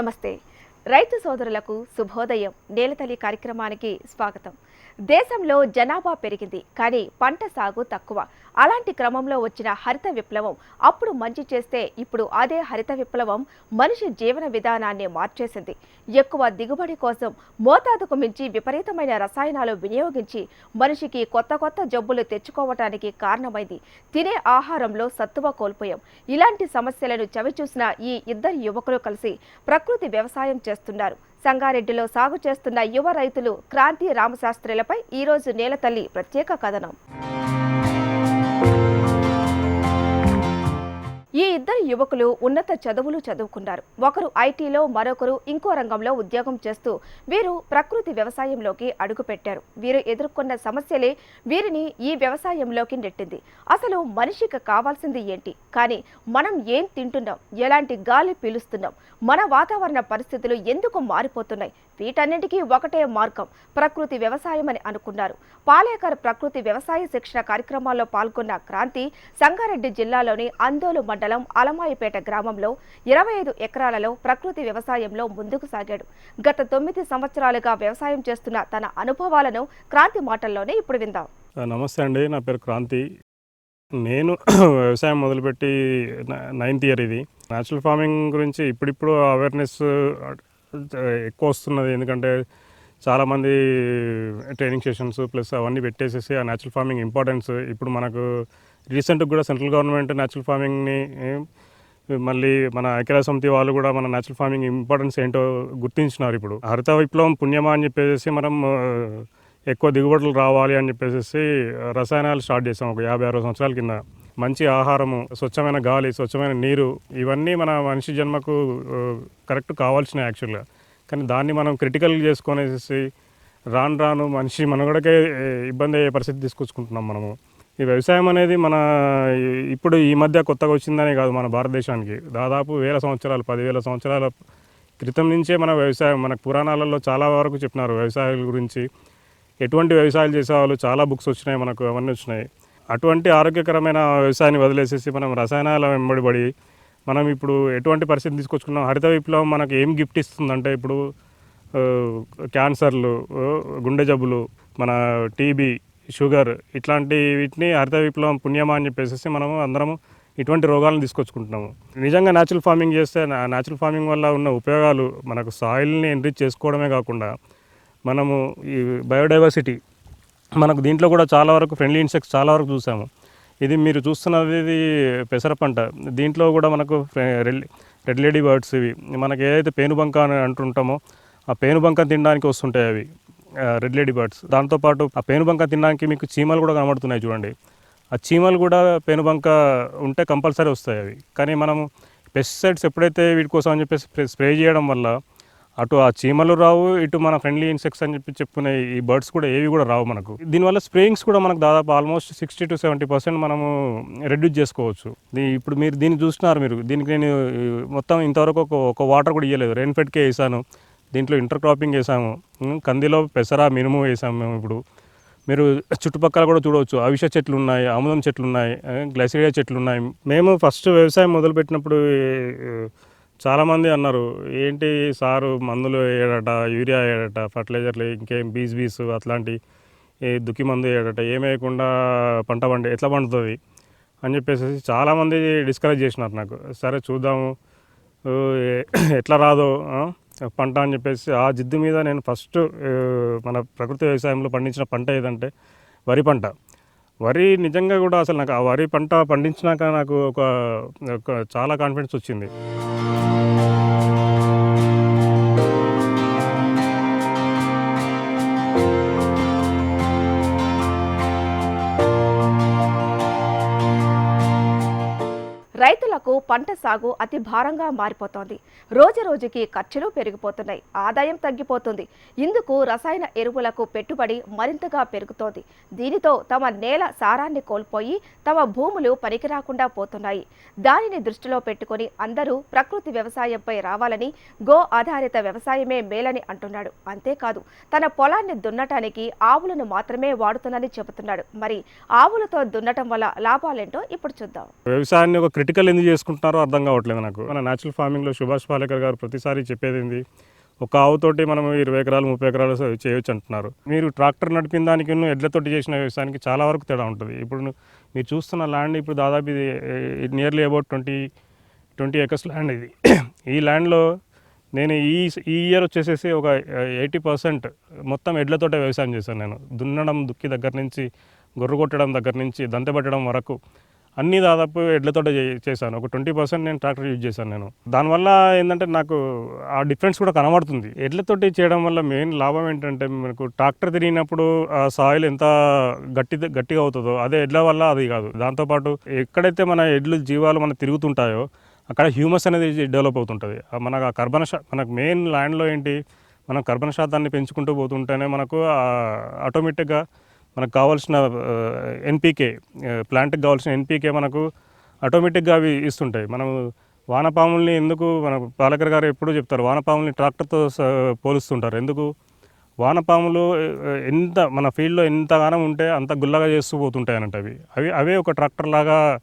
నమస్తే. రైతు సోదరులకు శుభోదయం. నేలతల్లి కార్యక్రమానికి స్వాగతం. దేశంలో జనాభా పెరిగింది కానీ పంట సాగు తక్కువ. అలాంటి క్రమంలో వచ్చిన హరిత విప్లవం అప్పుడు మంచి చేస్తే ఇప్పుడు అదే హరిత విప్లవం మనిషి జీవన విధానాన్ని మార్చేసింది. ఎక్కువ దిగుబడి కోసం మోతాదుకు మించి విపరీతమైన రసాయనాలు వినియోగించి మనిషికి కొత్త కొత్త జబ్బులు తెచ్చుకోవటానికి కారణమైంది. తినే ఆహారంలో సత్తువ కోల్పోయాం. ఇలాంటి సమస్యలను చవిచూసిన ఈ ఇద్దరు యువకులు కలిసి ప్రకృతి వ్యవసాయం చేస్తున్నారు. సంగారెడ్డిలో సాగు చేస్తున్న యువ రైతులు క్రాంతి రామశాస్త్రులపై ఈరోజు నేలతల్లి ప్రత్యేక కథనం. యువకులు ఉన్నత చదువులు చదువుకున్నారు. ఒకరు ఐటీలో మరొకరు ఇంకో రంగంలో ఉద్యోగం చేస్తూ వీరు ప్రకృతి వ్యవసాయంలోకి అడుగుపెట్టారు. వీరు ఎదుర్కొన్న సమస్యలే వీరిని ఈ వ్యవసాయంలోకి నెట్టింది. అసలు మనిషికి కావాల్సింది ఏంటి? కానీ మనం ఏం తింటున్నాం? ఎలాంటి గాలి పీలుస్తున్నాం? మన వాతావరణ పరిస్థితులు ఎందుకు మారిపోతున్నాయి? వీటన్నిటికీ ఒకటే మార్గం ప్రకృతి వ్యవసాయం అని అనుకున్నారు. పాలేకర్ ప్రకృతి వ్యవసాయ శిక్షణ కార్యక్రమాల్లో పాల్గొన్న క్రాంతి సంగారెడ్డి జిల్లాలోని అందోలు మండలం అలమాయిపేట గ్రామంలో ఇరవై ఐదు ఎకరాలలో ప్రకృతి వ్యవసాయంలో ముందుకు సాగాడు. గత తొమ్మిది సంవత్సరాలుగా వ్యవసాయం చేస్తున్న తన అనుభవాలను క్రాంతి మాటల్లోనే ఇప్పుడు విందాం. నమస్తే అండి నా పేరు క్రాంతి. నేను వ్యవసాయం మొదలుపెట్టి నైన్త్ ఇయర్ ఇది. న్యాచురల్ ఫార్మింగ్ గురించి ఇప్పుడిప్పుడు అవేర్నెస్ ఎక్కువ వస్తున్నది. ఎందుకంటే చాలామంది ట్రైనింగ్ సెషన్స్ ప్లస్ అవన్నీ పెట్టేసేసి ఆ న్యాచురల్ ఫార్మింగ్ ఇంపార్టెన్స్ ఇప్పుడు మనకు రీసెంట్గా కూడా సెంట్రల్ గవర్నమెంట్ న్యాచురల్ ఫార్మింగ్ని మళ్ళీ మన ఐక్యరాజ్య సమితి వాళ్ళు కూడా మన న్యాచురల్ ఫార్మింగ్ ఇంపార్టెన్స్ ఏంటో గుర్తించినారు ఇప్పుడు. హరిత విప్లవం పుణ్యమా అని చెప్పేసి మనం ఎక్కువ దిగుబడులు రావాలి అని చెప్పేసి రసాయనాలు స్టార్ట్ చేసాం ఒక యాభై అరవై సంవత్సరాల కింద. మంచి ఆహారము స్వచ్ఛమైన గాలి స్వచ్ఛమైన నీరు ఇవన్నీ మన మనిషి జన్మకు కరెక్ట్ కావాల్సినవి యాక్చువల్గా. కానీ దాన్ని మనం క్రిటికల్ చేసుకొనేసి రాను రాను మనిషి మనగడకే ఇబ్బంది అయ్యే పరిస్థితి తీసుకొచ్చుకుంటున్నాం మనము. ఈ వ్యవసాయం అనేది మన ఇప్పుడు ఈ మధ్య కొత్తగా వచ్చిందనే కాదు మన భారతదేశానికి. దాదాపు వేల సంవత్సరాలు పదివేల సంవత్సరాల క్రితం నుంచే మన వ్యవసాయం మన పురాణాలలో చాలా వరకు చెప్పినారు వ్యవసాయాల గురించి. ఎటువంటి వ్యవసాయాలు చేసేవాళ్ళు చాలా బుక్స్ వచ్చినాయి మనకు అవన్నీ వచ్చినాయి. అటువంటి ఆరోగ్యకరమైన వ్యవసాయాన్ని వదిలేసేసి మనం రసాయనాల వెంబడిపడి మనం ఇప్పుడు ఎటువంటి పరిస్థితి తీసుకొచ్చుకున్నాం? హరిత విప్లవం మనకు ఏం గిఫ్ట్ ఇస్తుందంటే ఇప్పుడు క్యాన్సర్లు గుండె జబ్బులు మన టీబీ షుగర్ ఇట్లాంటి వీటిని హరిత విప్లవం పుణ్యమా అని చెప్పేసి మనము అందరము ఇటువంటి రోగాలను తీసుకొచ్చుకుంటున్నాము. నిజంగా న్యాచురల్ ఫార్మింగ్ చేస్తే న్యాచురల్ ఫార్మింగ్ వల్ల ఉన్న ఉపయోగాలు మనకు సాయిల్ని ఎన్రిచ్ చేసుకోవడమే కాకుండా మనము ఈ బయోడైవర్సిటీ మనకు దీంట్లో కూడా చాలా వరకు ఫ్రెండ్లీ ఇన్సెక్ట్స్ చాలా వరకు చూసాము. ఇది మీరు చూస్తున్నది ఇది పెసర పంట దీంట్లో కూడా మనకు రెడ్ రెడ్ లేడీ బర్డ్స్ ఇవి. మనకి ఏదైతే పేనుబంక అని అంటుంటామో ఆ పేనుబంక తినడానికి వస్తుంటాయి అవి. రెడ్ లేడీ బర్డ్స్ దాంతోపాటు ఆ పేనుబంక తినడానికి మీకు చీమలు కూడా కనబడుతున్నాయి చూడండి. ఆ చీమలు కూడా పేనుబంక ఉంటే కంపల్సరీ వస్తాయి అవి. కానీ మనము పెస్టిసైడ్స్ ఎప్పుడైతే వీటి కోసం అని చెప్పేసి స్ప్రే- స్ప్రే చేయడం వల్ల అటు ఆ చీమలు రావు ఇటు మన ఫ్రెండ్లీ ఇన్సెక్ట్స్ అని చెప్పి చెప్పుకునే ఈ బర్డ్స్ కూడా ఏవి కూడా రావు మనకు. దీనివల్ల స్ప్రేయింగ్స్ కూడా మనకు దాదాపు almost sixty to seventy percent మనము రెడ్యూస్ చేసుకోవచ్చు. ఇప్పుడు మీరు దీన్ని చూస్తున్నారు మీరు. దీనికి నేను మొత్తం ఇంతవరకు ఒక ఒక వాటర్ కూడా ఇవ్వలేదు రెయిన్ఫెడ్కే వేసాను. దీంట్లో ఇంటర్ క్రాపింగ్ వేసాము కందిలో పెసర మినుము వేసాము మేము ఇప్పుడు. మీరు చుట్టుపక్కల కూడా చూడవచ్చు. అవిష చెట్లు ఉన్నాయి ఆముదం చెట్లు ఉన్నాయి ఆ, గ్లైసిరియా చెట్లు ఉన్నాయి. మేము ఫస్ట్ వ్యవసాయం మొదలుపెట్టినప్పుడు చాలామంది అన్నారు ఏంటి సారు మందులు వేయడట యూరియా వేయడట ఫర్టిలైజర్లు ఇంకేం బీస్ బీస్ అట్లాంటి దుక్కి మందు వేయడట ఏం వేయకుండా పంట పండి ఎట్లా పండుతుంది? అని చెప్పేసి చాలామంది డిస్కరేజ్ చేసినారు నాకు. సరే చూద్దాము ఎట్లా రాదో పంట అని చెప్పేసి ఆ జిద్దు మీద నేను ఫస్ట్ మన ప్రకృతి వ్యవసాయంలో పండించిన పంట ఏదంటే వరి పంట. వరి నిజంగా కూడా అసలు నాకు ఆ వరి పంట పండించినాక నాకు ఒక చాలా కాన్ఫిడెన్స్ వచ్చింది. పంట సాగు అతి భారంగా మారిపోతోంది. రోజు రోజుకి ఖర్చులు పెరిగిపోతున్నాయి. ఆదాయం తగ్గిపోతుంది. ఇందుకు రసాయన ఎరువులకు పెట్టుబడి మరింతగా పెరుగుతోంది. దీనితో తమ నేల సారాన్ని కోల్పోయి తమ భూములు పనికిరాకుండా పోతున్నాయి. దానిని దృష్టిలో పెట్టుకొని అందరూ ప్రకృతి వ్యవసాయంపై రావాలని గో ఆధారిత వ్యవసాయమే మేలని అంటున్నాడు. అంతేకాదు తన పొలాన్ని దున్నటానికి ఆవులను మాత్రమే వాడుతున్నని చెబుతున్నాడు. మరి ఆవులతో దున్నటం వల్ల లాభాలేంటో ఇప్పుడు చూద్దాం. వ్యవసాయాన్ని ఒక క్రిటికల్ ఎందుకు చేసుకుంటున్నారో అర్థం కావట్లేదు నాకు. మన న్యాచురల్ ఫార్మింగ్లో సుభాష్ పాలేకర్ గారు ప్రతిసారి చెప్పేది ఏంది? ఒక ఆవుతోటి మనం ఇరవై ఎకరాలు ముప్పై ఎకరాలు చేయొచ్చు అంటున్నారు. మీరు ట్రాక్టర్ నడిపిన దానికి ఎడ్లతోటి చేసిన వ్యవసాయానికి చాలా వరకు తేడా ఉంటుంది. ఇప్పుడు మీరు చూస్తున్న ల్యాండ్ ఇప్పుడు దాదాపు ఇది nearly about twenty twenty acres land ఇది. ఈ ల్యాండ్లో నేను ఈ ఈ ఇయర్ వచ్చేసేసి ఒక ఎయిటీ పర్సెంట్ మొత్తం ఎడ్లతోటే వ్యవసాయం చేశాను నేను. దున్నడం దుక్కి దగ్గర నుంచి గొర్రె కొట్టడం దగ్గర నుంచి దంతపట్టడం వరకు అన్నీ దాదాపు ఎడ్లతో చే- చేశాను. ఒక ట్వంటీ పర్సెంట్ నేను ట్రాక్టర్ యూజ్ చేశాను నేను. దానివల్ల ఏంటంటే నాకు ఆ డిఫరెన్స్ కూడా కనబడుతుంది. ఎడ్లతోటి చేయడం వల్ల మెయిన్ లాభం ఏంటంటే మనకు ట్రాక్టర్ తిరిగినప్పుడు ఆ సాయిల్ ఎంత గట్టి గట్టిగా అవుతుందో అదే ఎడ్ల వల్ల అది కాదు. దాంతోపాటు ఎక్కడైతే మన ఎడ్లు జీవాలు మన తిరుగుతుంటాయో అక్కడ హ్యూమస్ అనేది డెవలప్ అవుతుంటుంది. ఆ మనకు ఆ కర్బన శా మనకు మెయిన్ ల్యాండ్లో ఏంటి? మనం కర్బన శాతాన్ని పెంచుకుంటూ పోతుంటేనే మనకు ఆటోమేటిక్గా మనకు కావాల్సిన ఎన్పీకే ప్లాంట్కి కావాల్సిన ఎన్పీకే మనకు ఆటోమేటిక్గా అవి ఇస్తుంటాయి. మనం వానపాముల్ని ఎందుకు మన పాలకర్ గారు ఎప్పుడూ చెప్తారు వానపాముల్ని ట్రాక్టర్తో స- పోలుస్తుంటారు. ఎందుకు? వానపాములు ఎంత మన ఫీల్డ్లో ఎంతగానం ఉంటే అంత గుల్లగా చేస్తూ పోతుంటాయి అన్నట్టు అవి. అవి అవే ఒక ట్రాక్టర్ లాగా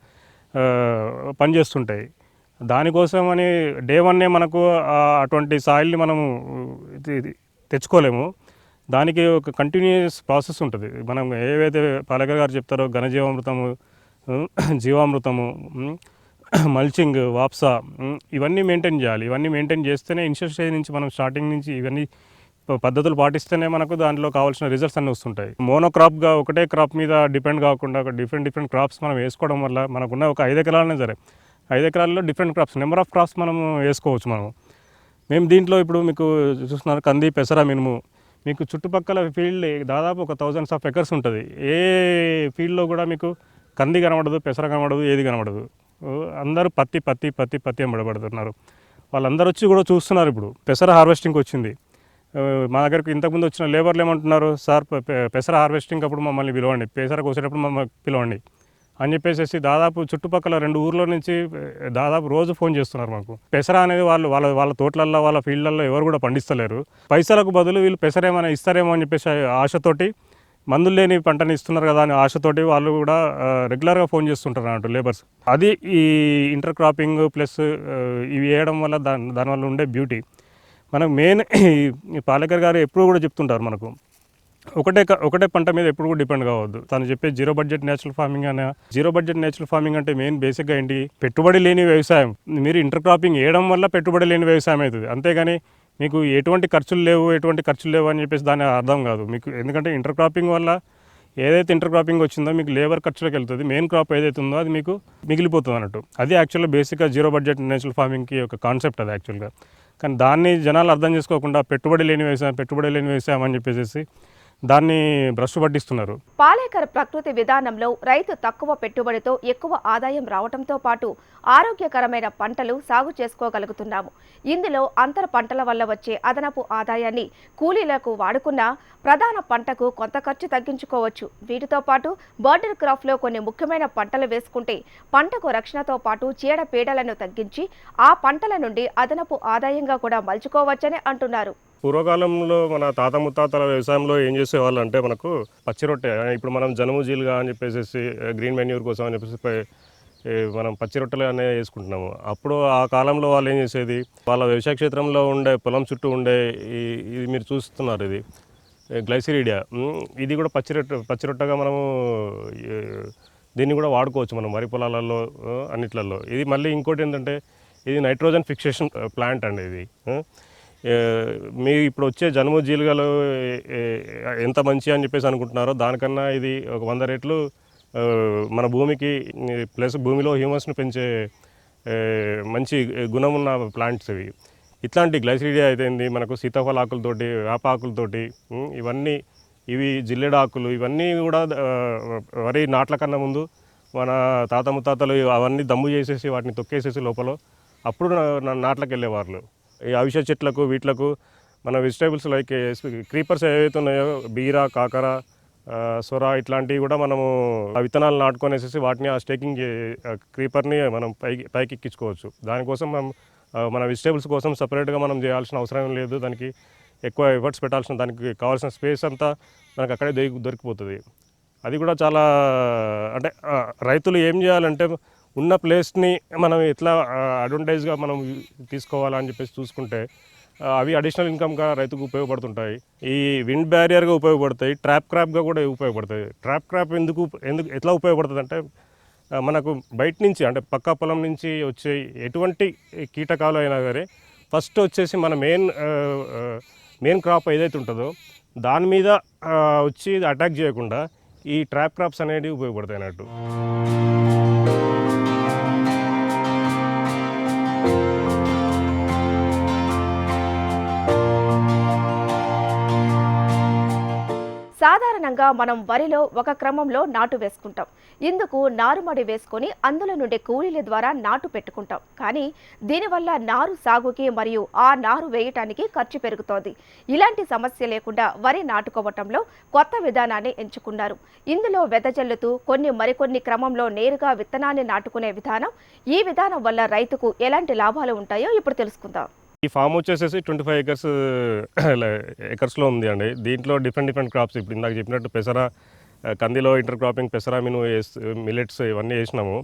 పనిచేస్తుంటాయి. దానికోసం అని డే వన్నే మనకు అటువంటి సాయిల్ని మనము ఇది తెచ్చుకోలేము. దానికి ఒక కంటిన్యూస్ ప్రాసెస్ ఉంటుంది. మనం ఏవైతే పాలకర్ గారు చెప్తారో ఘనజీవామృతము జీవామృతము మల్చింగ్ వాప్సా ఇవన్నీ మెయింటైన్ చేయాలి. ఇవన్నీ మెయింటైన్ చేస్తేనే ఇనిషియల్ స్టేజ్ నుంచి మనం స్టార్టింగ్ నుంచి ఇవన్నీ పద్ధతులు పాటిస్తేనే మనకు దాంట్లో కావాల్సిన రిజల్ట్స్ అన్నీ వస్తుంటాయి. మోనోక్రాప్గా ఒకటే క్రాప్ మీద డిపెండ్ కాకుండా ఒక డిఫరెంట్ డిఫరెంట్ క్రాప్స్ మనం వేసుకోవడం వల్ల మనకున్న ఒక ఐదు ఎకరాలనే సరే ఐదు ఎకరాల్లో different crops number of crops మనం వేసుకోవచ్చు మనము. మేము దీంట్లో ఇప్పుడు మీకు చూస్తున్నారు కంది పెసర మినుము మీకు చుట్టుపక్కల ఫీల్డ్ దాదాపు ఒక థౌజండ్స్ ఆఫ్ ఎకర్స్ ఉంటుంది. ఏ ఫీల్డ్లో కూడా మీకు కంది కనబడదు పెసర కనబడదు ఏది కనబడదు. ఓ, అందరూ పత్తి పత్తి పత్తి పత్తి ఎంబడబడుతున్నారు వాళ్ళందరూ వచ్చి కూడా చూస్తున్నారు ఇప్పుడు. పెసర హార్వెస్టింగ్కి వచ్చింది. మా దగ్గరకు ఇంతకుముందు వచ్చిన లేబర్లు ఏమంటున్నారు? సార్ పెసర హార్వెస్టింగ్ అప్పుడు మమ్మల్ని పిలవండి. పెసర కోసేటప్పుడు మమ్మల్ని పిలవండి. అని చెప్పేసి దాదాపు చుట్టుపక్కల రెండు ఊర్ల నుంచి దాదాపు రోజు ఫోన్ చేస్తున్నారు మాకు. పెసర అనేది వాళ్ళు వాళ్ళ వాళ్ళ తోటలల్లో వాళ్ళ ఫీల్డ్లలో ఎవరు కూడా పండిస్తలేరు. పైసలకు బదులు వీళ్ళు పెసర ఏమైనా ఇస్తారేమో అని చెప్పేసి ఆశతోటి మందులు లేని పంటని ఇస్తున్నారు కదా అని ఆశతోటి వాళ్ళు కూడా రెగ్యులర్గా ఫోన్ చేస్తుంటారు అన్నట్టు లేబర్స్. అది ఈ ఇంటర్ క్రాపింగ్ ప్లస్ ఇవి వేయడం వల్ల దాని దానివల్ల ఉండే బ్యూటీ. మనకు మెయిన్ ఈ పాలేకర్ గారు ఎప్పుడు కూడా చెప్తుంటారు మనకు. ఒకటే క- ఒకటే పంట మీద ఎప్పుడు కూడా డిపెండ్ కావద్దు. తను చెప్పే జీరో బడ్జెట్ నేచురల్ ఫార్మింగ్ అనే జీరో బడ్జెట్ నేచురల్ ఫార్మింగ్ అంటే మెయిన్ బేసిక్గా ఏంటి? పెట్టుబడి లేని వ్యవసాయం. మీరు ఇంటర్ క్రాపింగ్ వేయడం వల్ల పెట్టుబడి లేని వ్యవసాయం అవుతుంది. అంతేగాని మీకు ఎటువంటి ఖర్చులు లేవు ఎటువంటి ఖర్చులు లేవు అని చెప్పేసి దాని అర్థం కాదు. మీకు ఎందుకంటే ఇంటర్ క్రాపింగ్ వల్ల ఏదైతే ఇంటర్ క్రాపింగ్ వచ్చిందో మీకు లేబర్ ఖర్చులకు వెళ్తుంది. మెయిన్ క్రాప్ ఏదైతే ఉందో అది మీకు మిగిలిపోతుంది అన్నట్టు. అది యాక్చువల్గా బేసిక్గా జీరో బడ్జెట్ నేచురల్ ఫార్మింగ్కి ఒక కాన్సెప్ట్ అది యాక్చువల్గా. కానీ దాన్ని జనాలు అర్థం చేసుకోకుండా పెట్టుబడి లేని వ్యవసాయం పెట్టుబడి లేని వ్యవసాయం అని చెప్పేసి దాన్ని భ్రష్ పట్టిస్తున్నారు పాలేకర్ ప్రకృతి విధానంలో రైతు తక్కువ పెట్టుబడితో ఎక్కువ ఆదాయం రావడంతో పాటు ఆరోగ్యకరమైన పంటలు సాగు చేసుకోగలుగుతున్నాము. ఇందులో అంతర పంటల వల్ల వచ్చే అదనపు ఆదాయాన్ని కూలీలకు వాడుకున్న ప్రధాన పంటకు కొంత ఖర్చు తగ్గించుకోవచ్చు. వీటితో పాటు బర్డర్ క్రాప్లో కొన్ని ముఖ్యమైన పంటలు వేసుకుంటే పంటకు రక్షణతో పాటు చీడపీడలను తగ్గించి ఆ పంటల నుండి అదనపు ఆదాయంగా కూడా మలుచుకోవచ్చని అంటున్నారు. పూర్వకాలంలో మన తాత ముత్తాతల వ్యవసాయంలో ఏం చేసేవాళ్ళు అంటే మనకు పచ్చి రొట్టె. ఇప్పుడు మనం జనుము జీలుగా అని చెప్పేసి గ్రీన్ మెన్యూర్ కోసం అని చెప్పేసి మనం పచ్చి రొట్టెలు అనేవి వేసుకుంటున్నాము. అప్పుడు ఆ కాలంలో వాళ్ళు ఏం చేసేది? వాళ్ళ వ్యవసాయ క్షేత్రంలో ఉండే పొలం చుట్టూ ఉండే ఈ ఇది మీరు చూస్తున్నారు ఇది గ్లైసిరీడియా. ఇది కూడా పచ్చి రొట్టె పచ్చి రొట్టెగా మనము దీన్ని కూడా వాడుకోవచ్చు మనం వరి పొలాలలో అన్నిట్లలో. ఇది మళ్ళీ ఇంకోటి ఏంటంటే ఇది నైట్రోజన్ ఫిక్సేషన్ ప్లాంట్ అండి ఇది. మీ ఇప్పుడు వచ్చే జనుము జీలుగలు ఎంత మంచి అని చెప్పేసి అనుకుంటున్నారో దానికన్నా ఇది ఒక వంద రెట్లు మన భూమికి ప్లస్ భూమిలో హ్యూమన్స్ని పెంచే మంచి గుణం ఉన్న ప్లాంట్స్ ఇవి. ఇట్లాంటి గ్లైసిడియా అయితేంది మనకు సీతాఫల ఆకులతోటి వేప ఆకులతోటి ఇవన్నీ ఇవి జిల్లెడాకులు ఇవన్నీ కూడా వరి నాట్ల కన్నా ముందు మన తాత ముత్తాతలు అవన్నీ దమ్ము చేసేసి వాటిని తొక్కేసేసి లోపల అప్పుడు నా- నాట్లకు వెళ్ళేవాళ్ళు ఈ అవిసె చెట్లకు వీటిలకు మన వెజిటేబుల్స్ లైక్ క్రీపర్స్ ఏవైతే ఉన్నాయో బీర కాకర సొర ఇట్లాంటివి కూడా మనము ఆ విత్తనాలు నాటుకొనేసేసి వాటిని ఆ స్టేకింగ్ క్రీపర్ని మనం పైకి పైకి ఎక్కించుకోవచ్చు దానికోసం మనం మన వెజిటేబుల్స్ కోసం సపరేట్గా మనం చేయాల్సిన అవసరం లేదు. దానికి ఎక్కువ ఎఫర్ట్స్ పెట్టాల్సిన దానికి కావాల్సిన స్పేస్ అంతా మనకు అక్కడే దొరికి దొరికిపోతుంది. అది కూడా చాలా అంటే రైతులు ఏం చేయాలంటే ఉన్న ప్లేస్ని మనం ఎట్లా అడ్వాంటేజ్గా మనం తీసుకోవాలని చెప్పేసి చూసుకుంటే అవి అడిషనల్ ఇన్కమ్గా రైతుకు ఉపయోగపడుతుంటాయి. ఈ విండ్ బ్యారియర్గా ఉపయోగపడతాయి ట్రాప్ క్రాప్గా కూడా ఉపయోగపడతాయి. ట్రాప్ క్రాప్ ఎందుకు ఎందుకు ఎట్లా ఉపయోగపడుతుంది అంటే మనకు బయట నుంచి అంటే పక్క పొలం నుంచి వచ్చే ఎటువంటి కీటకాలు అయినా సరే ఫస్ట్ వచ్చేసి మన మెయిన్ మెయిన్ క్రాప్ ఏదైతే ఉంటుందో దాని మీద వచ్చి అటాక్ చేయకుండా ఈ ట్రాప్ క్రాప్స్ అనేవి ఉపయోగపడతాయి అన్నట్టు. సాధారణంగా మనం వరిలో ఒక క్రమంలో నాటు వేసుకుంటాం. ఇందుకు నారుమడి వేసుకొని అందులో నుండి కూలీల ద్వారా నాటు పెట్టుకుంటాం. కానీ దీనివల్ల నారు సాగుకి మరియు ఆ నారు వేయటానికి ఖర్చు పెరుగుతోంది. ఇలాంటి సమస్య లేకుండా వరి నాటుకోవటంలో కొత్త విధానాన్ని ఎంచుకున్నారు. ఇందులో వెదజల్లుతూ కొన్ని మరికొన్ని క్రమంలో నేరుగా విత్తనాన్ని నాటుకునే విధానం ఈ విధానం వల్ల రైతుకు ఎలాంటి లాభాలు ఉంటాయో ఇప్పుడు తెలుసుకుందాం. ఈ ఫామ్ వచ్చేసేసి ట్వంటీ ఫైవ్ ఎకర్స్ ఎకర్స్లో ఉంది అండి. దీంట్లో డిఫరెంట్ డిఫరెంట్ క్రాప్స్ ఇప్పుడు ఇందాక చెప్పినట్టు పెసర కందిలో ఇంటర్ క్రాపింగ్ పెసరా మిను మిల్లెట్స్ ఇవన్నీ వేసినాము.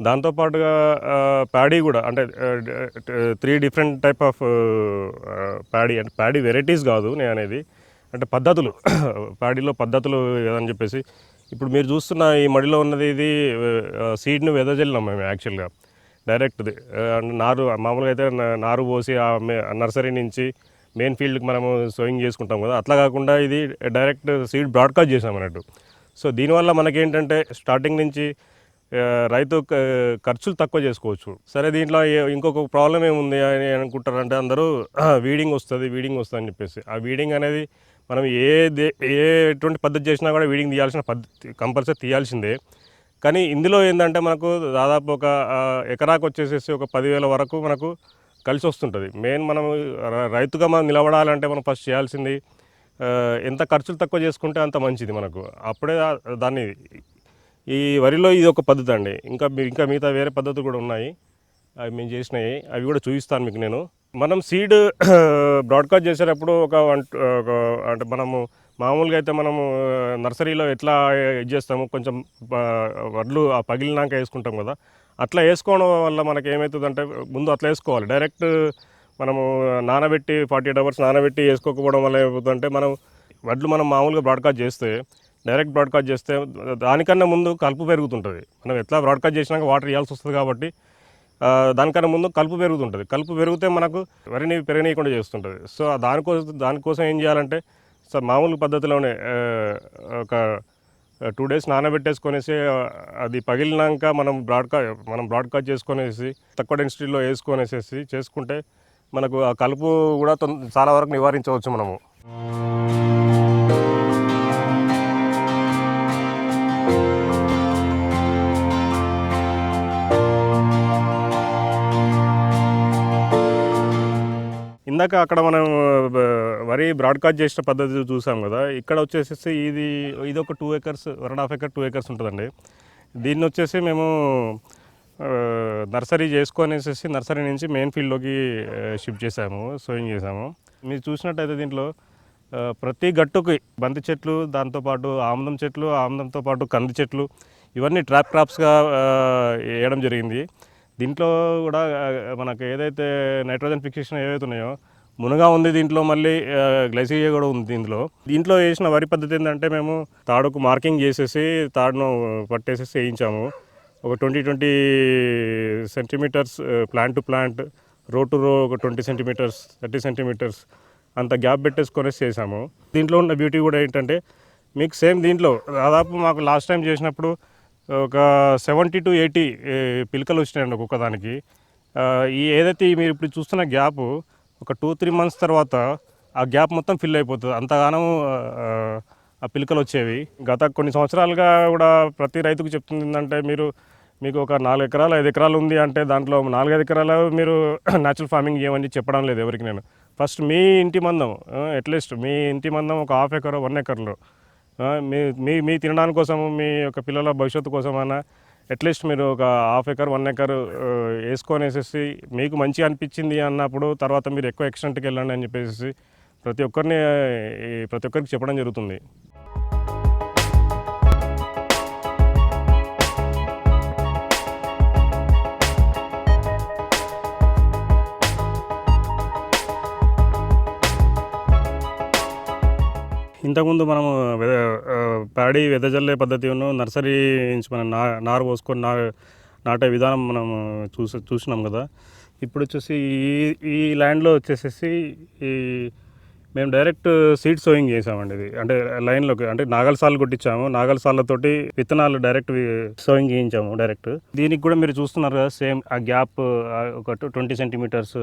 దాంతోపాటుగా ప్యాడీ కూడా అంటే three different type of paddy అంటే ప్యాడీ వెరైటీస్ కాదు నేను అనేది. అంటే పద్ధతులు ప్యాడీలో పద్ధతులు అని చెప్పేసి. ఇప్పుడు మీరు చూస్తున్న ఈ మడిలో ఉన్నది ఇది సీడ్ను వెదజల్లినాం మేము యాక్చువల్గా డైరెక్ట్ది నారు మామూలుగా అయితే నారు పోసి ఆ నర్సరీ నుంచి మెయిన్ ఫీల్డ్కి మనము సోయింగ్ చేసుకుంటాం కదా. అట్లా కాకుండా ఇది డైరెక్ట్ సీడ్ బ్రాడ్కాస్ట్ చేసాం అన్నట్టు. సో దీనివల్ల మనకేంటంటే స్టార్టింగ్ నుంచి రైతు ఖర్చులు తక్కువ చేసుకోవచ్చు. సరే దీంట్లో ఏ- ఇంకొక ప్రాబ్లం ఏముంది అని అనుకుంటారంటే అందరూ వీడింగ్ వస్తుంది వీడింగ్ వస్తుంది అని చెప్పేసి. ఆ వీడింగ్ అనేది మనం ఏ దే ఏ ఎటువంటి పద్ధతి చేసినా కూడా వీడింగ్ తీయాల్సిన పద్ధతి కంపల్సరీ తీయాల్సిందే. కానీ ఇందులో ఏంటంటే మనకు దాదాపు ఒక ఎకరాకు వచ్చేసేసి ఒక పదివేల వరకు మనకు కలిసి వస్తుంటుంది. మెయిన్ మనం రైతుగా మనం నిలబడాలంటే మనం ఫస్ట్ చేయాల్సింది ఎంత ఖర్చులు తక్కువ చేసుకుంటే అంత మంచిది మనకు. అప్పుడే దాన్ని ఈ వరిలో ఇది ఒక పద్ధతి అండి. ఇంకా మీ- ఇంకా మిగతా వేరే పద్ధతులు కూడా ఉన్నాయి. అవి మేము చేసినాయి అవి కూడా చూపిస్తాను మీకు నేను. మనం సీడ్ బ్రాడ్కాస్ట్ చేసేటప్పుడు ఒక వన్ ఒక అంటే మనము మామూలుగా అయితే మనము నర్సరీలో ఎట్లా ఇది చేస్తాము కొంచెం వడ్లు ఆ పగిలినాక వేసుకుంటాం కదా. అట్లా వేసుకోవడం వల్ల మనకి ఏమవుతుందంటే ముందు అట్లా వేసుకోవాలి. డైరెక్ట్ మనము నానబెట్టి ఫార్టీ ఎయిట్ అవర్స్ నానబెట్టి వేసుకోకపోవడం వల్ల ఏమవుతుందంటే మనం వడ్లు మనం మామూలుగా బ్రాడ్కాస్ట్ చేస్తే డైరెక్ట్ బ్రాడ్కాస్ట్ చేస్తే దానికన్నా ముందు కలుపు పెరుగుతుంటుంది. మనం ఎట్లా బ్రాడ్కాస్ట్ చేసినాక వాటర్ ఇవ్వాల్సి వస్తుంది కాబట్టి దానికన్నా ముందు కలుపు పెరుగుతుంటుంది. కలుపు పెరిగితే మనకు వరిని పెరగనీయకుండా చేస్తుంటుంది. సో దానికోసం దానికోసం ఏం చేయాలంటే సార్ మామూలు పద్ధతిలోనే ఒక టూ డేస్ నానబెట్టేసుకొనేసి అది పగిలినాక మనం బ్రాడ్కాస్ట్ మనం బ్రాడ్కాస్ట్ చేసుకొనేసి తక్కువ డెన్సిటీలో వేసుకొనేసేసి చేసుకుంటే మనకు ఆ కలుపు కూడా తొం- చాలా వరకు నివారించవచ్చు మనము. ఇందాక అక్కడ మనం వరి బ్రాడ్కాస్ట్ చేసిన పద్ధతి చూసాం కదా. ఇక్కడ వచ్చేసేసి ఇది ఇది ఒక two acres one and half acre two acres ఉంటుందండి. దీన్ని వచ్చేసి మేము నర్సరీ చేసుకొనేసేసి నర్సరీ నుంచి మెయిన్ ఫీల్డ్లోకి షిఫ్ట్ చేసాము సోయింగ్ చేసాము. మీరు చూసినట్టయితే దీంట్లో ప్రతి గట్టుకి బంతి చెట్లు దాంతోపాటు ఆముదం చెట్లు ఆముదంతో పాటు కంది చెట్లు ఇవన్నీ ట్రాప్ క్రాప్స్గా వేయడం జరిగింది. దీంట్లో కూడా మనకు ఏదైతే నైట్రోజన్ ఫిక్సేషన్ ఏవైతే ఉన్నాయో మునగా ఉంది దీంట్లో మళ్ళీ గ్లైసీరియా కూడా ఉంది దీంట్లో. దీంట్లో వేసిన వరి పద్ధతి ఏంటంటే మేము తాడుకు మార్కింగ్ చేసేసి తాడును పట్టేసేసి వేయించాము. ఒక twenty twenty centimetres plant to plant row to row ఒక ట్వంటీ సెంటీమీటర్స్ థర్టీ సెంటీమీటర్స్ అంత గ్యాప్ పెట్టేసుకొనేసి చేసాము. దీంట్లో ఉన్న బ్యూటీ కూడా ఏంటంటే మీకు సేమ్ దీంట్లో దాదాపు మాకు లాస్ట్ టైం చేసినప్పుడు ఒక సెవెంటీ టు ఎయిటీ పిలకలు వచ్చినాయండి ఒక్కొక్క దానికి. ఈ ఏదైతే మీరు ఇప్పుడు చూస్తున్న గ్యాప్ ఒక టూ త్రీ మంత్స్ తర్వాత ఆ గ్యాప్ మొత్తం ఫిల్ అయిపోతుంది. అంతగానో ఆ, పిలకలు వచ్చేవి. గత కొన్ని సంవత్సరాలుగా కూడా ప్రతి రైతుకు చెప్తుంది ఏంటంటే మీరు మీకు ఒక నాలుగు ఎకరాలు ఐదు ఎకరాలు ఉంది అంటే దాంట్లో నాలుగైదు ఎకరాలు మీరు న్యాచురల్ ఫార్మింగ్ చేయమని చెప్పడం లేదు ఎవరికి నేను. ఫస్ట్ మీ ఇంటి మందం అట్లీస్ట్ మీ ఇంటి మందం ఒక హాఫ్ ఎకర్ వన్ ఎకర్లో. మీ మీ మీ తినడానికి కోసం మీ యొక్క పిల్లల భవిష్యత్తు కోసమైనా అట్లీస్ట్ మీరు ఒక హాఫ్ ఎకర్ వన్ ఎకర్ వేసుకొని వేసేసి మీకు మంచి అనిపించింది అన్నప్పుడు తర్వాత మీరు ఎక్కువ ఎక్స్టెంట్కి వెళ్ళండి అని చెప్పేసి ప్రతి ఒక్కరిని ప్రతి ఒక్కరికి చెప్పడం జరుగుతుంది. ఇంతకుముందు మనము వెద ప్యాడీ వెదజల్లే పద్ధతి నర్సరీ నుంచి మనం నా నారు పోసుకొని నా నాటే విధానం మనం చూసి చూసినాం కదా. ఇప్పుడు వచ్చేసి ఈ ఈ ల్యాండ్లో వచ్చేసేసి ఈ మేము డైరెక్ట్ సీడ్ సోయింగ్ చేసామండి ఇది. అంటే లైన్లోకి అంటే నాగలసాలు కొట్టించాము. నాగలసాలతోటి విత్తనాలు డైరెక్ట్ సోయింగ్ చేయించాము డైరెక్ట్. దీనికి కూడా మీరు చూస్తున్నారు కదా సేమ్ ఆ గ్యాప్ ఒక twenty centimetres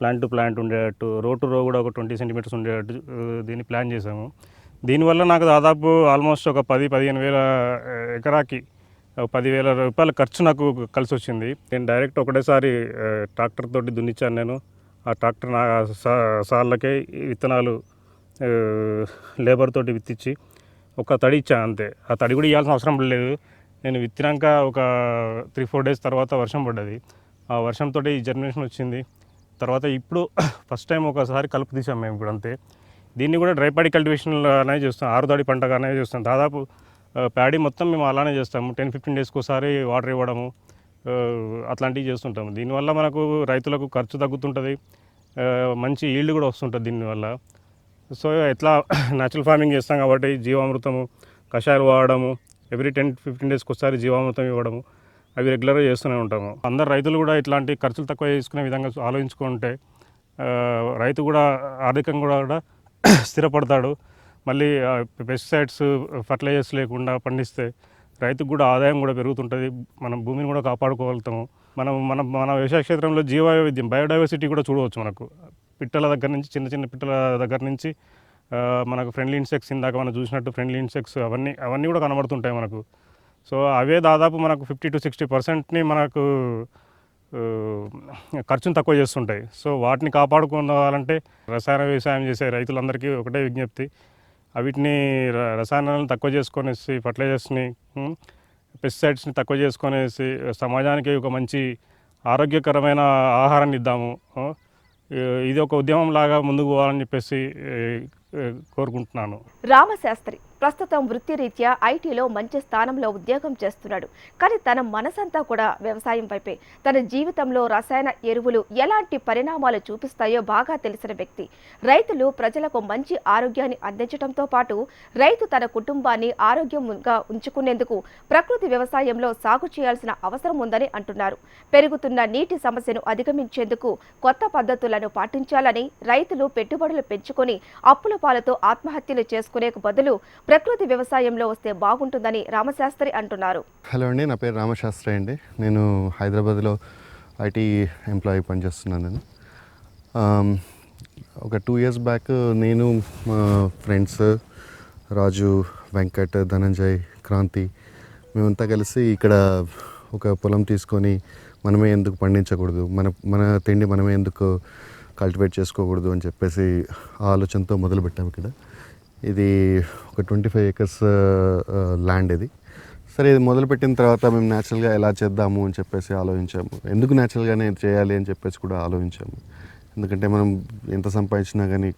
plant to plant ఉండేటట్టు రో టు రో కూడా ఒక ట్వంటీ సెంటీమీటర్స్ ఉండేటట్టు దీన్ని ప్లాన్ చేసాము దీనివల్ల నాకు దాదాపు ఆల్మోస్ట్ ఒక పది పదిహేను వేల ఎకరాకి పదివేల రూపాయల ఖర్చు నాకు కలిసి వచ్చింది. నేను డైరెక్ట్ ఒకటేసారి ట్రాక్టర్ తోటి దున్నిచ్చాను నేను. ఆ ట్రాక్టర్ నా సార్లకే విత్తనాలు లేబర్ తోటి విత్తిచ్చి ఒక తడి ఇచ్చాను అంతే. ఆ తడి కూడా ఇవ్వాల్సిన అవసరం లేదు. నేను విత్తినాక ఒక త్రీ ఫోర్ డేస్ తర్వాత వర్షం పడ్డది. ఆ వర్షంతో ఈ జర్మినేషన్ వచ్చింది. తర్వాత ఇప్పుడు ఫస్ట్ టైం ఒకసారి కలుపు తీసాం మేము ఇప్పుడు అంతే. దీన్ని కూడా డ్రై పాడి కల్టివేషన్లోనే చేస్తాం ఆరుదాడి పంటగానే చేస్తాం. దాదాపు ప్యాడీ మొత్తం మేము అలానే చేస్తాము. టెన్ ఫిఫ్టీన్ డేస్కి ఒకసారి వాటర్ ఇవ్వడము అట్లాంటివి చేస్తుంటాము. దీనివల్ల మనకు రైతులకు ఖర్చు తగ్గుతుంటుంది మంచి ఈల్డ్ కూడా వస్తుంటుంది దీనివల్ల. సో ఎట్లా న్యాచురల్ ఫార్మింగ్ చేస్తాం కాబట్టి జీవామృతము కషాయాలు వాడడము ఎవ్రీ టెన్ ఫిఫ్టీన్ డేస్కి ఒకసారి జీవామృతం ఇవ్వడము అవి రెగ్యులర్గా చేస్తూనే ఉంటాము. అందరు రైతులు కూడా ఇట్లాంటి ఖర్చులు తక్కువ చేసుకునే విధంగా ఆలోచించుకుంటే రైతు కూడా ఆర్థికంగా కూడా కూడా స్థిరపడతాడు. మళ్ళీ పెస్టిసైడ్స్ ఫర్టిలైజర్స్ లేకుండా పండిస్తే రైతుకు కూడా ఆదాయం కూడా పెరుగుతుంటుంది. మనం భూమిని కూడా కాపాడుకోగలుగుతాము. మనం మన మన వ్యవసాయ క్షేత్రంలో జీవవైవిధ్యం బయోడైవర్సిటీ కూడా చూడవచ్చు మనకు. పిట్టల దగ్గర నుంచి చిన్న చిన్న పిట్టల దగ్గర నుంచి మనకు ఫ్రెండ్లీ ఇన్సెక్ట్స్ ఇందాక మనం చూసినట్టు ఫ్రెండ్లీ ఇన్సెక్ట్స్ అవన్నీ అవన్నీ కూడా కనబడుతుంటాయి మనకు. సో అవే దాదాపు మనకు ఫిఫ్టీ టు సిక్స్టీ పర్సెంట్ని మనకు ఖర్చును తక్కువ చేస్తుంటాయి. సో వాటిని కాపాడుకోవాలంటే రసాయన వ్యవసాయం చేసే రైతులందరికీ ఒకటే విజ్ఞప్తి. వీటిని రసాయనాలను తక్కువ చేసుకొనేసి ఫర్టిలైజర్స్ని పెస్టిసైడ్స్ని తక్కువ చేసుకొనేసి సమాజానికి ఒక మంచి ఆరోగ్యకరమైన ఆహారాన్ని ఇద్దాము. ఇది ఒక ఉద్యమం లాగా ముందుకు పోవాలని చెప్పేసి కోరుకుంటున్నాను. రామశాస్త్రి ప్రస్తుతం వృత్తిరీత్యా ఐటీలో మంచి స్థానంలో ఉద్యోగం చేస్తున్నాడు. కానీ తన మనసంతా కూడా వ్యవసాయం వైపే. తన జీవితంలో రసాయన ఎరువులు ఎలాంటి పరిణామాలు చూపిస్తాయో బాగా తెలిసిన వ్యక్తి. రైతులు ప్రజలకు మంచి ఆరోగ్యాన్ని అందించడంతో పాటు రైతు తన కుటుంబాన్ని ఆరోగ్యంగా ఉంచుకునేందుకు ప్రకృతి వ్యవసాయంలో సాగు చేయాల్సిన అవసరం ఉందని అంటున్నారు. పెరుగుతున్న నీటి సమస్యను అధిగమించేందుకు కొత్త పద్ధతులను పాటించాలని రైతులు పెట్టుబడులు పెంచుకొని అప్పుల పాలతో ఆత్మహత్యలు చేసుకునే బదులు ప్రకృతి వ్యవసాయంలో వస్తే బాగుంటుందని రామశాస్త్రి అంటున్నారు. హలో అండి నా పేరు రామశాస్త్రి అండి. నేను హైదరాబాద్లో ఐటీ ఎంప్లాయీ పనిచేస్తున్నాను. నేను ఒక టూ ఇయర్స్ బ్యాక్ నేను మా ఫ్రెండ్స్ రాజు వెంకట్ ధనంజయ్ క్రాంతి మేమంతా కలిసి ఇక్కడ ఒక పొలం తీసుకొని మనమే ఎందుకు పండించకూడదు? మన మన తిండి మనమే ఎందుకు కల్టివేట్ చేసుకోకూడదు అని చెప్పేసి ఆ ఆలోచనతో మొదలుపెట్టాము ఇక్కడ. ఇది ఒక ట్వంటీ ఫైవ్ ఏకర్స్ ల్యాండ్ ఇది. సరే ఇది మొదలుపెట్టిన తర్వాత మేము న్యాచురల్గా ఎలా చేద్దాము అని చెప్పేసి ఆలోచించాము. ఎందుకు న్యాచురల్గానే చేయాలి అని చెప్పేసి కూడా ఆలోచించాము. ఎందుకంటే మనం ఎంత సంపాదించినా కానీ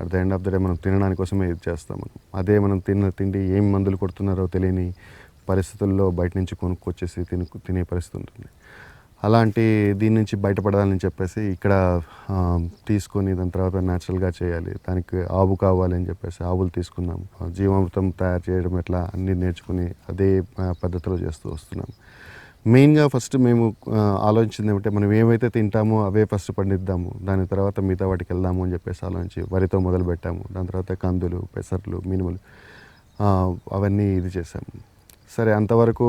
at the end of the day మనం తినడానికి కోసమే ఇది చేస్తాం మనం. అదే మనం తిన్న తిండి ఏం మందులు కొడుతున్నారో తెలియని పరిస్థితుల్లో బయట నుంచి కొనుక్కొచ్చేసి తిను తినే పరిస్థితి ఉంటుంది. అలాంటి దీని నుంచి బయటపడాలని చెప్పేసి ఇక్కడ తీసుకొని దాని తర్వాత న్యాచురల్గా చేయాలి. దానికి ఆవు కావాలి అని చెప్పేసి ఆవులు తీసుకున్నాం జీవామృతం తయారు చేయడం ఎట్లా అన్నీ నేర్చుకుని అదే పద్ధతిలో చేస్తూ వస్తున్నాం. మెయిన్గా ఫస్ట్ మేము ఆలోచించింది ఏమంటే మనం ఏమైతే తింటామో అవే ఫస్ట్ పండిద్దాము. దాని తర్వాత మిగతా వాటికి వెళ్దాము అని చెప్పేసి ఆలోచించి వరితో మొదలు పెట్టాము దాని తర్వాత కందులు పెసర్లు మినుములు అవన్నీ ఇది చేసాము సరే అంతవరకు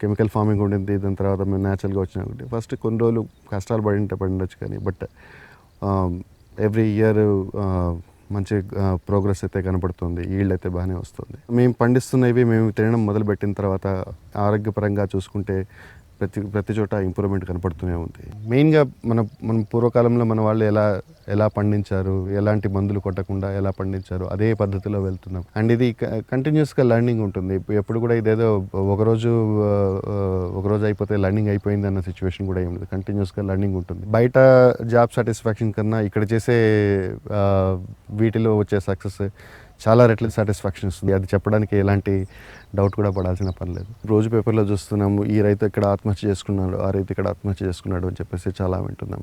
కెమికల్ ఫార్మింగ్ ఉండింది దాని తర్వాత మేము న్యాచురల్గా వచ్చినా ఒకటి ఫస్ట్ కొన్ని రోజులు కష్టాలు పడింటే పడిండొచ్చు కానీ బట్ ఎవ్రీ ఇయర్ మంచి ప్రోగ్రెస్ అయితే కనపడుతుంది ఈల్డ్ అయితే బాగానే వస్తుంది. మేము పండిస్తున్నవి మేము తినడం మొదలుపెట్టిన తర్వాత ఆరోగ్యపరంగా చూసుకుంటే ప్రతి ప్రతి చోట ఇంప్రూవ్మెంట్ కనపడుతూనే ఉంది. మెయిన్గా మన మన పూర్వకాలంలో మన వాళ్ళు ఎలా ఎలా పండించారు ఎలాంటి మందులు కొట్టకుండా ఎలా పండించారు అదే పద్ధతిలో వెళ్తున్నాం. అండ్ ఇది కంటిన్యూస్గా లర్నింగ్ ఉంటుంది. ఇప్పుడు ఎప్పుడు కూడా ఇదేదో ఒకరోజు ఒకరోజు అయిపోతే లర్నింగ్ అయిపోయింది అన్న సిచ్యువేషన్ కూడా ఏం లేదు. కంటిన్యూస్గా లర్నింగ్ ఉంటుంది. బయట జాబ్ సాటిస్ఫాక్షన్ కన్నా ఇక్కడ చేసే వీటిలో వచ్చే సక్సెస్ చాలా రెట్లు సాటిస్ఫాక్షన్ ఇస్తుంది. అది చెప్పడానికి ఎలాంటి డౌట్ కూడా పడాల్సిన పని లేదు. రోజు పేపర్లో చూస్తున్నాము ఈ రైతు ఇక్కడ ఆత్మహత్య చేసుకున్నాడు ఆ రైతు ఇక్కడ ఆత్మహత్య చేసుకున్నాడు అని చెప్పేసి చాలా వింటున్నాం.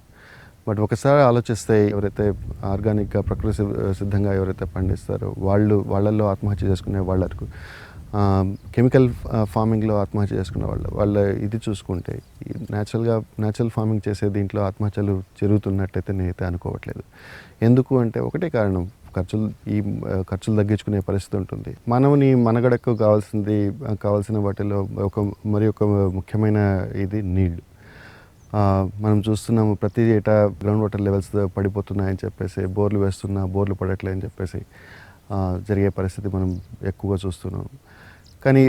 బట్ ఒకసారి ఆలోచిస్తే ఎవరైతే ఆర్గానిక్గా ప్రకృతి సిద్ధంగా ఎవరైతే పండిస్తారో వాళ్ళు వాళ్ళల్లో ఆత్మహత్య చేసుకునే వాళ్ళకు కెమికల్ ఫార్మింగ్లో ఆత్మహత్య చేసుకున్న వాళ్ళు వాళ్ళ ఇది చూసుకుంటే న్యాచురల్గా న్యాచురల్ ఫార్మింగ్ చేసే దీంట్లో ఆత్మహత్యలు జరుగుతున్నట్టయితే నేనైతే అనుకోవట్లేదు. ఎందుకు అంటే ఒకటే కారణం ఖర్చులు ఈ ఖర్చులు తగ్గించుకునే పరిస్థితి ఉంటుంది. మానవుని మనగడకు కావాల్సింది కావాల్సిన వాటిలో ఒక మరి ఒక ముఖ్యమైన ఇది నీళ్ళు. మనం చూస్తున్నాము ప్రతి ఏటా గ్రౌండ్ వాటర్ లెవెల్స్ పడిపోతున్నాయని చెప్పేసి బోర్లు వేస్తున్నా బోర్లు పడట్లేదని చెప్పేసి జరిగే పరిస్థితి మనం ఎక్కువగా చూస్తున్నాం కానీ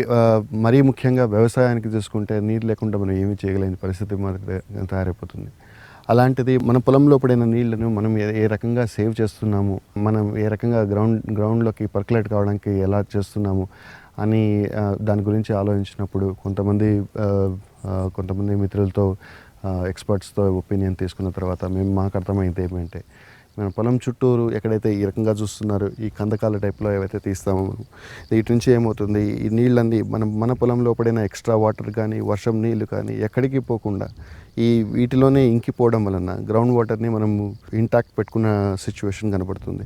మరీ ముఖ్యంగా వ్యవసాయానికి చూసుకుంటే నీరు లేకుండా మనం ఏమీ చేయగలేని పరిస్థితి మనకు తయారైపోతుంది. అలాంటిది మన పొలంలో పడిన నీళ్ళను మనం ఏ రకంగా సేవ్ చేస్తున్నాము? మనం ఏ రకంగా గ్రౌండ్ గ్రౌండ్లోకి పర్కులేట్ కావడానికి ఎలా చేస్తున్నాము? అని దాని గురించి ఆలోచించినప్పుడు కొంతమంది కొంతమంది మిత్రులతో ఎక్స్పర్ట్స్తో ఒపీనియన్ తీసుకున్న తర్వాత మేము మాకు అర్థమైంది ఏమంటే మన పొలం చుట్టూరు ఎక్కడైతే ఈ రకంగా చూస్తున్నారో ఈ కందకాల టైప్లో ఏవైతే తీస్తామో మనం వీటి నుంచి ఏమవుతుంది? ఈ నీళ్ళన్నీ మనం మన పొలంలో పడిన ఎక్స్ట్రా వాటర్ కానీ వర్షం నీళ్ళు కానీ ఎక్కడికి పోకుండా ఈ వీటిలోనే ఇంకిపోవడం వలన గ్రౌండ్ వాటర్ని మనం ఇంటాక్ట్ పెట్టుకున్న సిచ్యువేషన్ కనబడుతుంది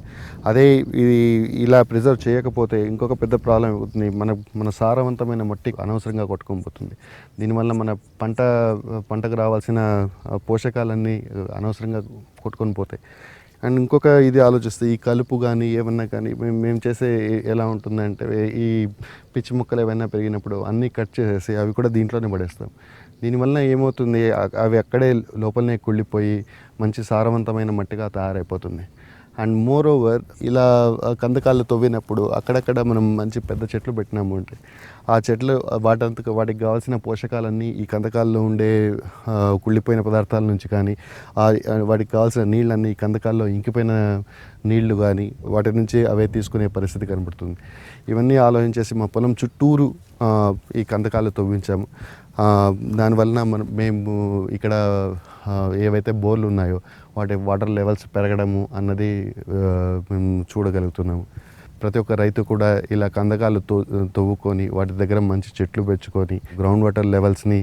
అదే ఇది ఇలా ప్రిజర్వ్ చేయకపోతే ఇంకొక పెద్ద ప్రాబ్లం అవుతుంది. మన మన సారవంతమైన మట్టి అనవసరంగా కొట్టుకొని పోతుంది. దీనివల్ల మన పంట పంటకు రావాల్సిన పోషకాలన్నీ అనవసరంగా కొట్టుకొని పోతాయి. అండ్ ఇంకొక ఇది ఆలోచిస్తే ఈ కలుపు కానీ ఏమన్నా కానీ మేము మేము చేసే ఎలా ఉంటుందంటే ఈ పిచ్చి ముక్కలు ఏమైనా పెరిగినప్పుడు అన్నీ కట్ చేసేసి అవి కూడా దీంట్లోనే పడేస్తాం. దీనివల్ల ఏమవుతుంది అవి అక్కడే లోపలనే కుళ్ళిపోయి మంచి సారవంతమైన మట్టిగా తయారైపోతుంది. అండ్ మోర్ ఓవర్ ఇలా ఆ, తవ్వినప్పుడు అక్కడక్కడ మనం మంచి పెద్ద చెట్లు పెట్టినాము అంటే ఆ చెట్లు వాటంత వాటికి కావాల్సిన పోషకాలన్నీ ఈ కందకాల్లో ఉండే కుళ్ళిపోయిన పదార్థాల నుంచి కానీ వాటికి కావాల్సిన నీళ్ళన్నీ ఈ కందకాల్లో ఇంకిపోయిన నీళ్ళు కానీ వాటి నుంచి అవే తీసుకునే పరిస్థితి కనబడుతుంది. ఇవన్నీ ఆలోచించేసి మా పొలం చుట్టూరు ఈ కందకాలు తవ్వించాము. దానివలన మనం మేము ఇక్కడ ఏవైతే బోర్లు ఉన్నాయో వాటి వాటర్ లెవెల్స్ పెరగడము అన్నది మేము చూడగలుగుతున్నాము. ప్రతి ఒక్క రైతు కూడా ఇలా కందకాలు తో తవ్వుకొని వాటి దగ్గర మంచి చెట్లు పెంచుకొని గ్రౌండ్ వాటర్ లెవెల్స్ని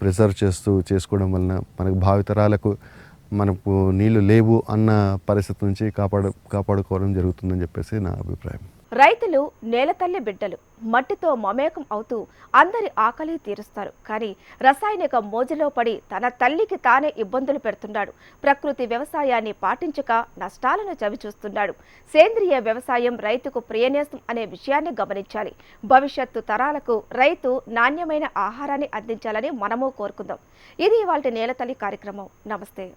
ప్రిజర్వ్ చేస్తూ చేసుకోవడం వలన మనకు భావితరాలకు మనకు నీళ్ళు లేవు అన్న పరిస్థితి నుంచి కాపాడు కాపాడుకోవడం జరుగుతుందని చెప్పేసి నా అభిప్రాయం. రైతులు నేల తల్లి బిడ్డలు. మట్టితో మమేకం అవుతూ అందరి ఆకలి తీరుస్తారు. కానీ రసాయనిక మోజులో పడి తన తల్లికి తానే ఇబ్బందులు పెడుతున్నాడు. ప్రకృతి వ్యవసాయాన్ని పాటించక నష్టాలను చవిచూస్తున్నాడు. సేంద్రియ వ్యవసాయం రైతుకు ప్రియనేస్తం అనే విషయాన్ని గమనించాలి. భవిష్యత్తు తరాలకు రైతు నాణ్యమైన ఆహారాన్ని అందించాలని మనము కోరుకుందాం. ఇది ఇవాళ నేలతల్లి కార్యక్రమం. నమస్తే.